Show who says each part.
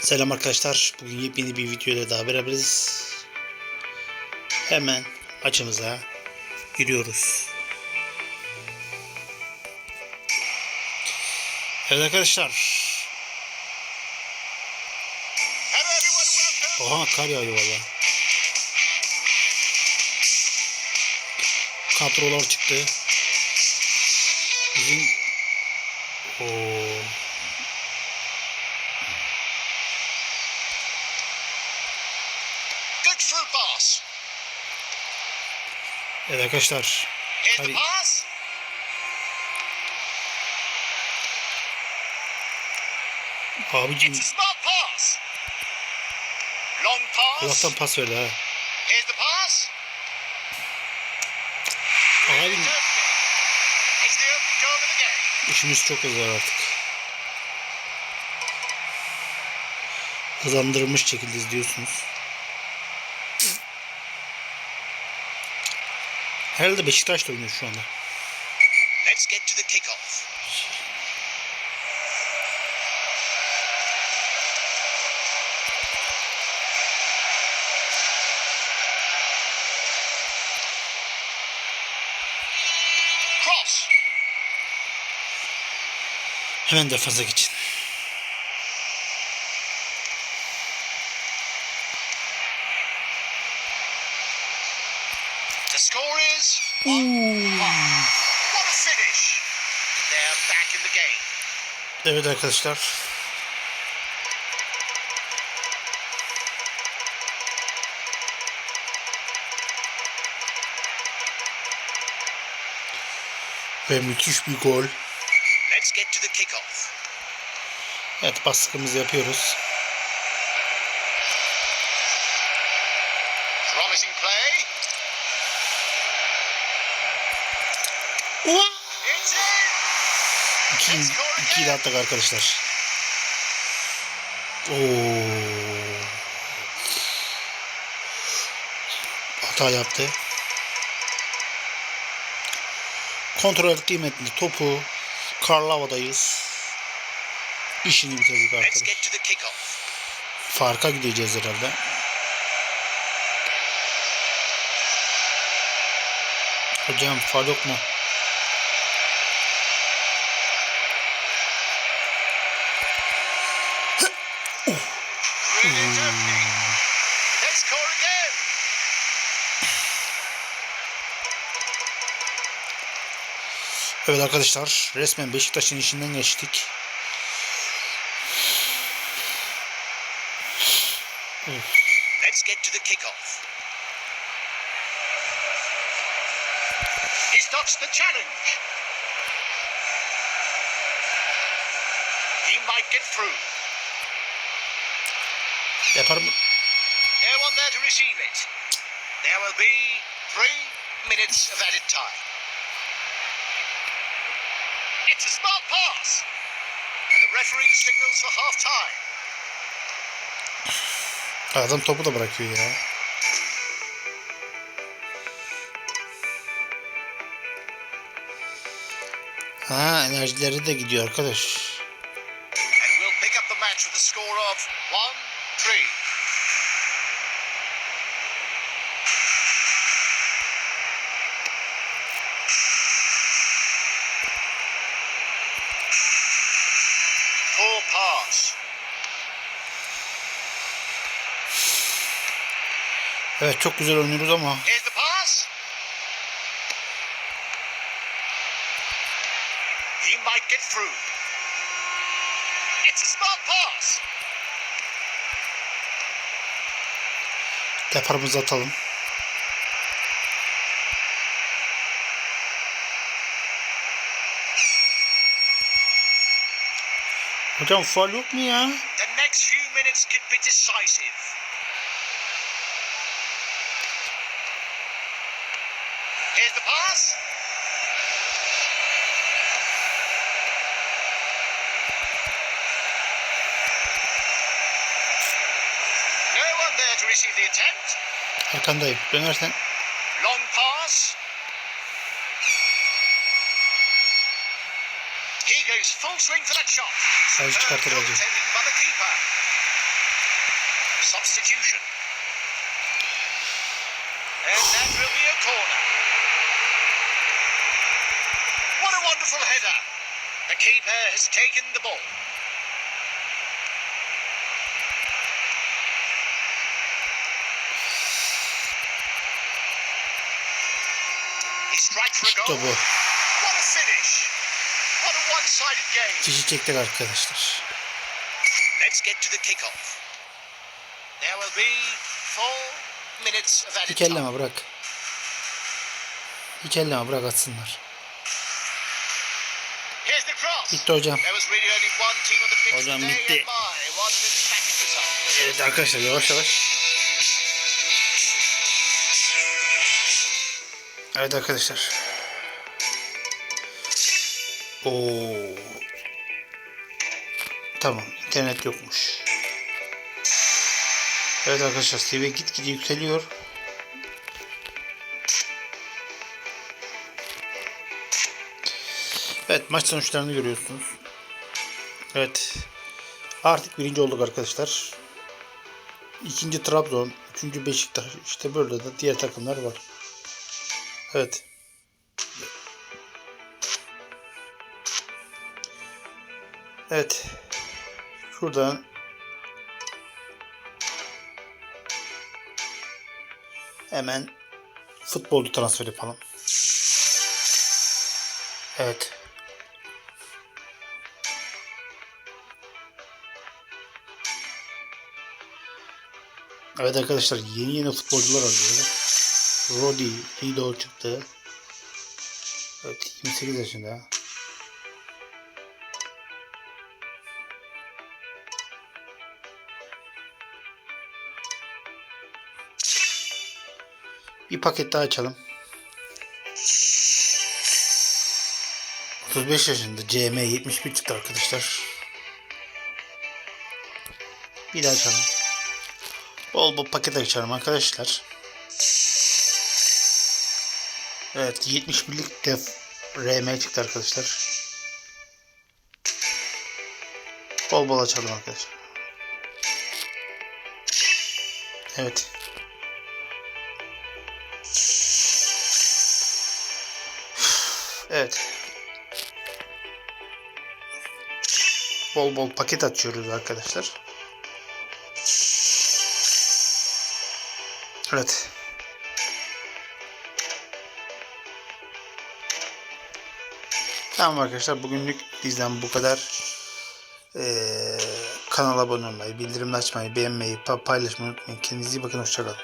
Speaker 1: Selam arkadaşlar. Bugün yepyeni bir video ile daha beraberiz. Hemen maçımıza giriyoruz. Evet arkadaşlar. Oha kar yağıyor valla. Kadrolar çıktı. Bizim Oo.
Speaker 2: Good through pass.
Speaker 1: Evet arkadaşlar. Hadi.
Speaker 2: pass.
Speaker 1: Abicim. Allah'tan pas verdi ha.
Speaker 2: Here's the pass.
Speaker 1: Abim
Speaker 2: It's opening. It's the opening goal of the game.
Speaker 1: işimiz çok hızlı artık. Hızlandırılmış şekilde izliyorsunuz. Herhalde Beşiktaş'ta oynuyor şu anda.
Speaker 2: Let's get to the kickoff. Cross.
Speaker 1: Hemen defansa geçin.
Speaker 2: Score is one. What a finish. They're back in the game.
Speaker 1: Evet arkadaşlar. Ve müthiş bir gol.
Speaker 2: Let's get to the kickoff.
Speaker 1: Evet baskımızı yapıyoruz.
Speaker 2: İn.
Speaker 1: İki, ikiyi de attık arkadaşlar. Oo. Hata yaptı. Kontrol kıymetli topu. Karlı havadayız. İşini bitirdik
Speaker 2: Let's
Speaker 1: arkadaş.
Speaker 2: get to the kickoff.
Speaker 1: Farka gideceğiz herhalde. Hocam faul yok mu? Evet arkadaşlar resmen Beşiktaş'ın işinden geçtik.
Speaker 2: Let's get to the kickoff. He's dodged the challenge. He might get through.
Speaker 1: Yapar mı?
Speaker 2: No one there to receive it. There will be three minutes of added time. It's a smart pass. And the referee signals for half time.
Speaker 1: Adam topu da bırakıyor ya. Ha enerjileri de gidiyor arkadaş.
Speaker 2: And we'll pick up the match with a score of 1 3. Poor pass.
Speaker 1: Evet çok güzel oynuyoruz ama
Speaker 2: Here's the pass. He might get through. It's a smart pass.
Speaker 1: deparımızı atalım. Hocam faul yok mu ya?
Speaker 2: The next few minutes could be decisive. the pass. No one there to receive the attempt. Long pass. He goes full swing for that shot. Substitution.
Speaker 1: And
Speaker 2: that will be a corner. Wonderful header. The keeper has taken the ball. He strikes for a
Speaker 1: İşte
Speaker 2: goal.
Speaker 1: bu.
Speaker 2: What a finish. What a one-sided game.
Speaker 1: Çektik arkadaşlar.
Speaker 2: Let's get to the kickoff. There will be four minutes of added time.
Speaker 1: elleme bırak. Hiç elleme bırak atsınlar.
Speaker 2: Here's the cross.
Speaker 1: Bitti hocam.
Speaker 2: There was really only one team on pitch
Speaker 1: Hocam
Speaker 2: today,
Speaker 1: bitti. Evet arkadaşlar yavaş yavaş. Evet arkadaşlar. Oo. Tamam internet yokmuş. Evet arkadaşlar seviye gitgide yükseliyor. Evet maç sonuçlarını görüyorsunuz. Evet. Artık birinci olduk arkadaşlar. İkinci Trabzon, üçüncü Beşiktaş. İşte böyle de diğer takımlar var. Evet. Evet. Şuradan hemen futbolcu transfer yapalım. Evet. Evet arkadaşlar yeni yeni futbolcular alıyoruz. Rodi, Rido çıktı. Evet 28 yaşında. Bir paket daha açalım. 35 yaşında CM 71 çıktı arkadaşlar. Bir daha açalım. Bol bol paket açarım arkadaşlar. Evet 71'lik def RM çıktı arkadaşlar. Bol bol açalım arkadaşlar. Evet. Evet. Bol bol paket açıyoruz arkadaşlar. Evet. Tamam arkadaşlar bugünlük bizden bu kadar. Ee, kanala abone olmayı, bildirimleri açmayı, beğenmeyi, pa- paylaşmayı unutmayın. Kendinize iyi bakın. Hoşçakalın.